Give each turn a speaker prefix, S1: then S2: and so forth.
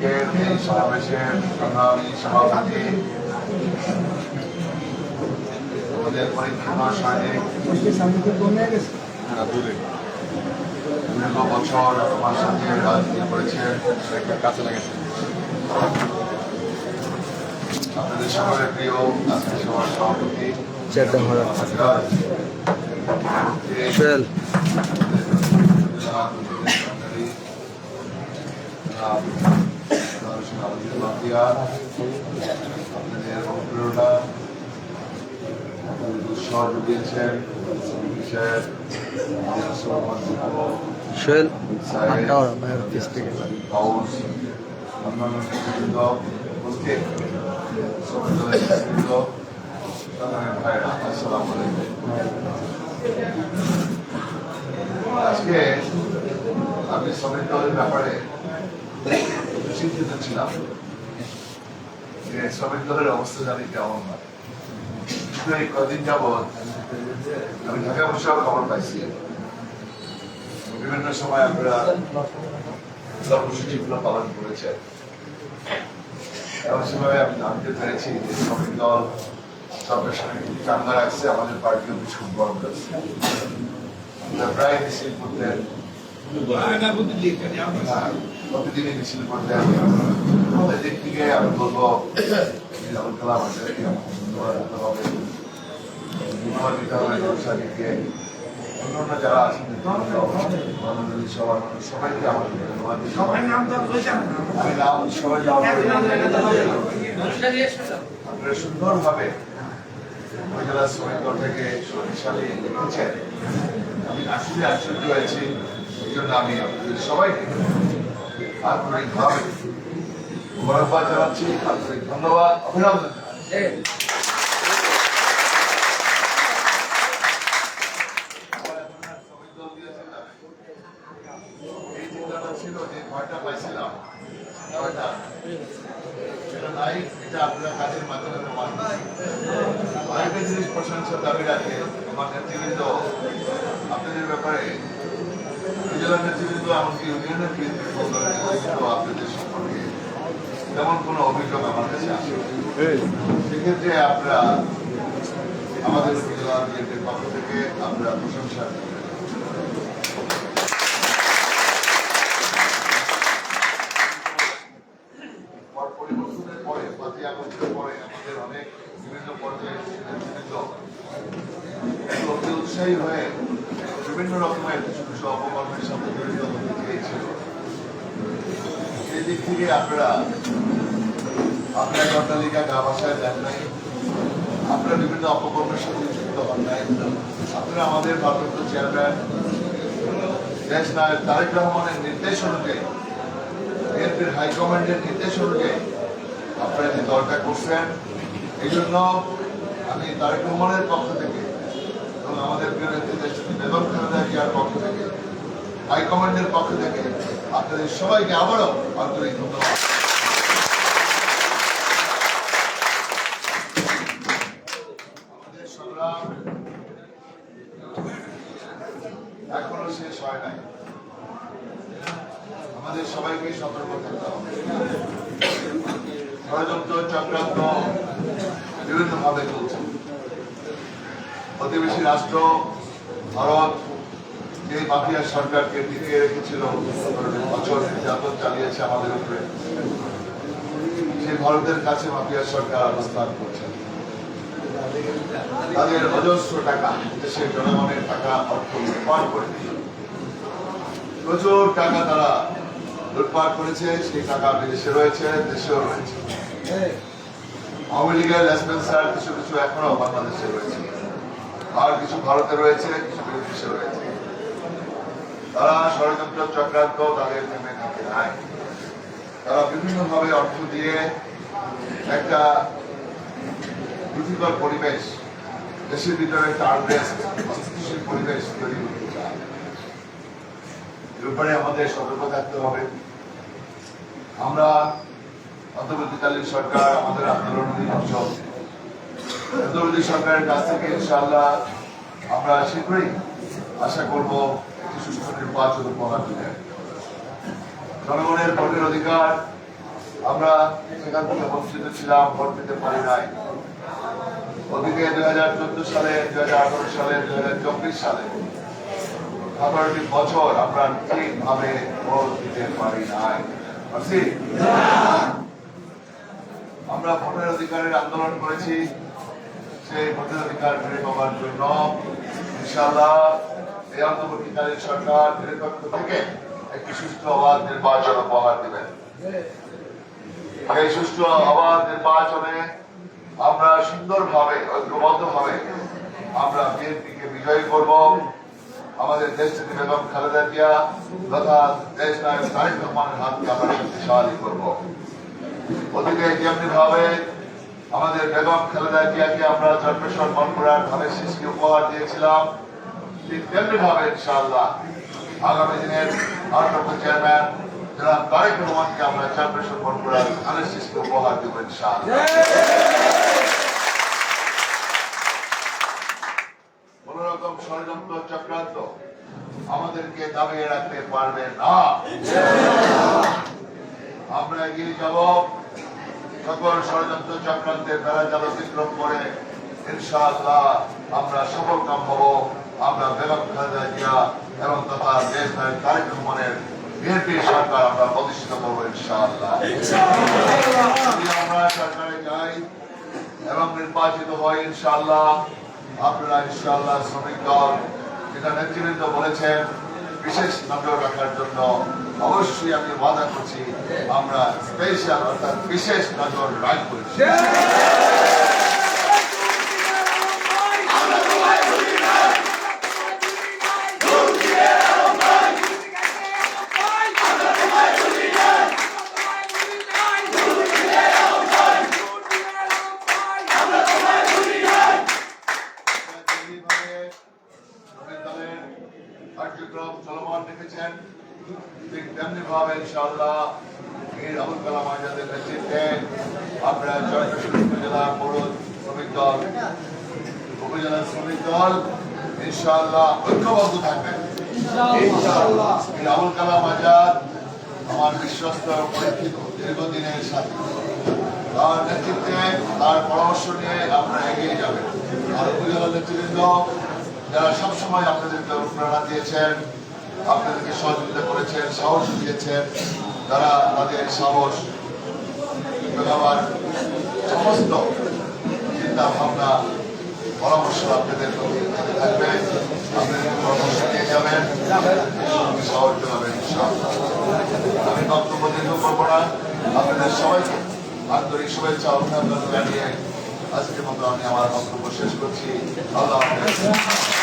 S1: আজকের এই সমাবেশের সংগ্রামী সভাপতি আমাদের পরীক্ষা সৈনিক দীর্ঘ বছর আমার সাথে রাজনীতি করেছেন কাছে লেগেছে আপনাদের সকলের প্রিয় আজকে সভার সভাপতি
S2: ঘোরা
S1: আপনাদের অনুপ্রেরণা উৎসাহ জুগিয়েছেন সাধারণ ভাইরা আসসালামু আলাইকুম। আজকে আমি দলের ব্যাপারে চিন্তিত ছিলাম। যে শ্রমিক দলের অবস্থা জানি কেমন না কিন্তু এই কদিন যাবৎ আমি ঢাকা বসেও খবর পাইছি। বিভিন্ন সময় আমরা কর্মসূচিগুলো পালন করেছেন এবং সেভাবে আমি জানতে পেরেছি যে শ্রমিক দল সরকার সঙ্গে চাঙ্গা রাখছে আমাদের পার্টিও কিছু রাখছে আমরা প্রায় মিছিল করতেন প্রতিদিনই মিছিল করতেন আমাদের দিক থেকে আমি বলব যে আবুল কালাম আজাদকে আমাকে ধন্যবাদ দিতে হবে ধন্যবাদ দিতে হবে নৌসাদকে অন্যান্য যারা আছেন সবার সবাইকে আমাকে ধন্যবাদ দিতে হবে। আমি নাম সবাই আপনারা সুন্দরভাবে উপজেলা শ্রমিক দল থেকে শক্তিশালী লিখেছেন আমি আসলে আশ্চর্য হয়েছি এই জন্য আমি আপনাদের সবাইকে আন্তরিকভাবে ধন্যবাদ, অভিনন্দন। যে পাইছিলাম সেটা নাই এটা আপনারা কাজের মাধ্যমে প্রমাণ জিনিস প্রশংসা দাবি রাখে আমার নেতৃবৃন্দ আপনাদের ব্যাপারে নেতৃবৃন্দ এমনকি ইউনিয়নের নেতৃবৃন্দ আপনাদের তেমন কোনো অভিযোগ আমার কাছে আসে সেক্ষেত্রে আপনারা আমাদের উপজেলা বিএনপির পক্ষ থেকে আমরা প্রশংসা পরিবর্তনের পরে পাঁচই আগস্টের পরে আমাদের অনেক বিভিন্ন পর্যায়ে অতি উৎসাহী হয়ে বিভিন্ন রকমের কিছু কিছু অপকর্মের সাথে জড়িত হতে চেয়েছিল। সেই দিক থেকে আপনারা, আপনার অট্টালিকা, গা ভাষায় দেন নাই। আপনারা বিভিন্ন অপকর্মের সাথে যুক্ত হন নাই। আপনারা আমাদের ভারপ্রাপ্ত চেয়ারম্যান দেশ নায়ক তারেক রহমানের নির্দেশ অনুযায়ী, বিএনপির হাইকমান্ডের নির্দেশ অনুযায়ী আপনারা যে দলটা করছেন। এই জন্য আমি তারেক রহমানের পক্ষ থেকে এবং আমাদের প্রিয় নেত্রী দেশটি বেগম খালেদা পক্ষ থেকে হাইকমান্ডের পক্ষ থেকে আপনাদের সবাইকে আবারও আন্তরিক ধন্যবাদ। এখনও শেষ হয় নাই। আমাদের সতর্ক থাকতে হবে। চক্রান্ত বিভিন্ন ভাবে চলছে। প্রতিবেশী রাষ্ট্র, ভারত যে মাফিয়া সরকারকে টিকিয়ে রেখেছিল অচল নির্যাতন চালিয়েছে আমাদের উপরে। সেই ভারতের কাছে মাফিয়া সরকার অবস্থান করছে। তাদের অজস্র টাকা, দেশের জনগণের টাকা অর্থ লুটপাট করে প্রচুর টাকা তারা লুটপাট করেছে, সেই টাকা বিদেশে রয়েছে, দেশেও রয়েছে। আওয়ামী লীগের লেসপেন্সার কিছু কিছু এখনও বাংলাদেশে রয়েছে। আর কিছু ভারতে রয়েছে, কিছু বিদেশে রয়েছে। তারা ষড়যন্ত্র চক্রান্ত তাদের থেমে থাকে। নাই। তারা বিভিন্ন ভাবে অর্থ দিয়ে একটা পরিবেশ, দেশের ভিতরে একটা পরিবেশ তৈরি করতে চায়। এ ব্যাপারে আমাদের সতর্ক থাকতে হবে। আমরা অন্তর্বর্তীকালীন সরকার, আমাদের আন্দোলনের অংশ অন্তর্বর্তী সরকারের কাছ থেকে ইনশাআল্লাহ আমরা শীঘ্রই আশা করব সুস্থ নির্বাচন উপহার দিলেন জনগণের ভোটের অধিকার, আমরা সেখান থেকে বঞ্চিত ছিলাম, ভোট দিতে পারি নাই। ওদিকে দুই হাজার চোদ্দ সালে, দুই হাজার আঠারো সালে, দুই হাজার চব্বিশ সালে আঠারোটি বছর আমরা ঠিকভাবে ভোট দিতে পারি নাই? আমরা ভোটের অধিকারের আন্দোলন করেছি। সেই ভোটের অধিকার ফিরে পাওয়ার জন্য ইনশাআল্লাহ এই অন্তর্বর্তীকালীন সরকার নিরপেক্ষ থেকে আমরা বিএনপিকে বিজয়ী করব। আমাদের দেশ বেগম খালেদা জিয়া তথা দেশ নায়ক ভাবে আমাদের বেগম খালেদা জিয়াকে আমরা জন্মেশ্বর মনপুরার ধানের শিশুকে উপহার দিয়েছিলাম আগামী দিনের চেয়ারম্যান জনাব তারেক রহমানকে আমরা উপহার দেব ষড়যন্ত্র চক্রান্ত আমাদেরকে দাবিয়ে রাখতে পারবে না। আমরা এগিয়ে যাব। সকল ষড়যন্ত্র চক্রান্তের দ্বারা যেন অতিক্রম করে ইনশাআল্লাহ আমরা সফল কাম হব। আমরা বেগম খালেদা জিয়া এবং তথা দেশ নায়ক তারেক রহমানের বিএনপি সরকার আমরা প্রতিষ্ঠিত করব ইনশাআল্লাহ। আমরা সরকারে যাই এবং নির্বাচিত হয় ইনশাআল্লাহ, আপনারা ইনশাআল্লাহ শ্রমিক দল যেটা নেতৃবৃন্দ বলেছেন, বিশেষ নজর রাখার জন্য অবশ্যই আমি ওয়াদা করছি, আমরা স্পেশাল অর্থাৎ বিশেষ নজর রাখব কার্যক্রম চলমান রেখেছেন ঠিক তেমনি ভাবে ইনশাআল্লাহ বীর আবুল কালাম আজাদের নেতৃত্বে আমরা উপজেলা পৌর শ্রমিক দল উপজেলা শ্রমিক দল ইনশাআল্লাহ ঐক্যবদ্ধ বীর আবুল কালাম আজাদ আমার বিশ্বস্ত পরীক্ষিত দীর্ঘদিনের সাথী তার নেতৃত্বে তার পরামর্শ নিয়ে আমরা এগিয়ে যাবেন আর উপজেলা নেতৃবৃন্দ যারা সবসময় আপনাদেরকে অনুপ্রেরণা দিয়েছেন, আপনাদেরকে সহযোগিতা করেছেন, সাহস দিয়েছেন। তারা তাদের সাহস মেলাবার সমস্ত চিন্তা ভাবনা, পরামর্শ আপনাদের থাকবে। আপনাদের পরামর্শ দিয়ে যাবেন সাহস জানাবেন আমি বক্তব্য দীর্ঘ করব না। আপনাদের সবাইকে আন্তরিক শুভেচ্ছা, অভিনন্দন জানিয়ে আজকের মতো আমি আমার বক্তব্য শেষ করছি। আল্লাহ হাফেজ।